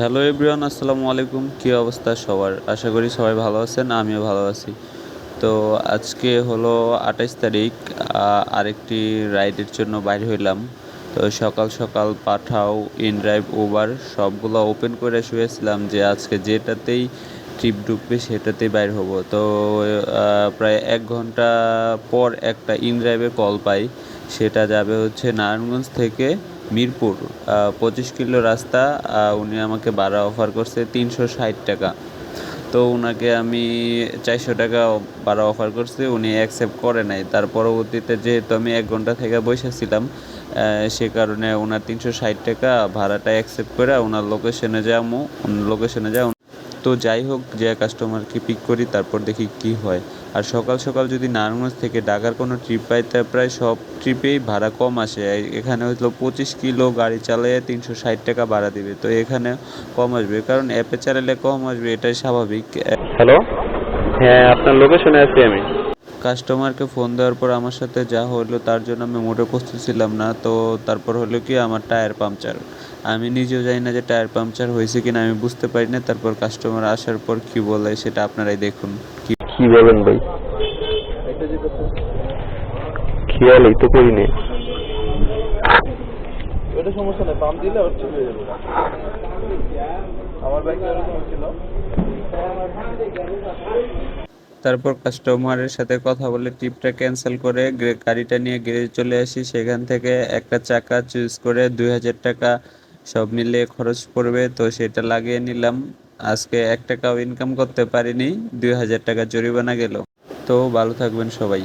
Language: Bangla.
হ্যালো এভরিওয়ান আসসালামু আলাইকুম। কী অবস্থা সবার? আশা করি সবাই ভালো আছেন, আমিও ভালো আছি। তো আজকে হলো আঠাইশ তারিখ আরেকটি রাইডের জন্য বাইর হইলাম। তো সকাল সকাল পাঠাও, ইনড্রাইভ, উবার সবগুলো ওপেন করে শুয়েছিলাম যে আজকে যেটাতেই ট্রিপ ঢুকবে সেটাতেই বাইর হব। তো প্রায় এক ঘণ্টা পর একটা ইনড্রাইভে কল পাই। সেটা যাবে হচ্ছে নারায়ণগঞ্জ থেকে মিরপুর পঁচিশ কিলো রাস্তা উনি আমাকে ভাড়া অফার করছে তিনশো ষাট টাকা। তো ওনাকে আমি চারশো টাকা ভাড়া অফার করছি, উনি অ্যাকসেপ্ট করে নাই। তার পরবর্তীতে যেহেতু আমি এক ঘণ্টা থেকে বসেছিলাম সে কারণে ওনার তিনশো ষাট টাকা ভাড়াটা অ্যাকসেপ্ট করে ওনার লোকেশনে যাব লোকেশনে যাও তো যাই হোক, যে কাস্টমারকে পিক করি, তারপর দেখি কি হয়। আর সকাল সকাল যদি নারায়ণগঞ্জ থেকে ঢাকার কোনো ট্রিপ পাই, তা প্রায় সব ট্রিপেই ভাড়া কম আসে। এখানে হয়তো পঁচিশ কিলো গাড়ি চালিয়ে তিনশো ষাট টাকা ভাড়া দিবে। তো এখানে কম আসবে। কারণ অ্যাপে চালালে কম আসবে, এটাই স্বাভাবিক। হ্যালো হ্যাঁ আপনার লোকেশনে আছি আমি। কাস্টমারকে ফোন দেওয়ার পর আমার সাথে যা হলো তার জন্য আমি মোটে প্রস্তুত ছিলাম না। তো তারপর হলো কি আমার টায়ার পাংচার আমি নিজেও জানি না যে টায়ার পাংচার হয়েছে কিনা আমি বুঝতে পারি না। তারপর কাস্টমার আসার পর কি বলে সেটা আপনারাই দেখুন। কি কি বলেন ভাই? খেয়ালই তো করি নেই। ওটা সমস্যা নেই পাম্প দিলে ওর ঠিক হয়ে যাবে। আমার বাইকে এরকম ছিল। তারপর কাস্টমারের সাথে কথা বলে ট্রিপটা ক্যান্সেল করে গাড়িটা নিয়ে গ্যারেজ চলে আসি। সেখান থেকে একটা চাকা চুজ করে দুই হাজার টাকা সব মিলে খরচ পড়বে। তো সেটা লাগিয়ে নিলাম। আজকে এক টাকাও ইনকাম করতে পারিনি। দুই হাজার টাকা জরিমানা গেল। তো ভালো থাকবেন সবাই।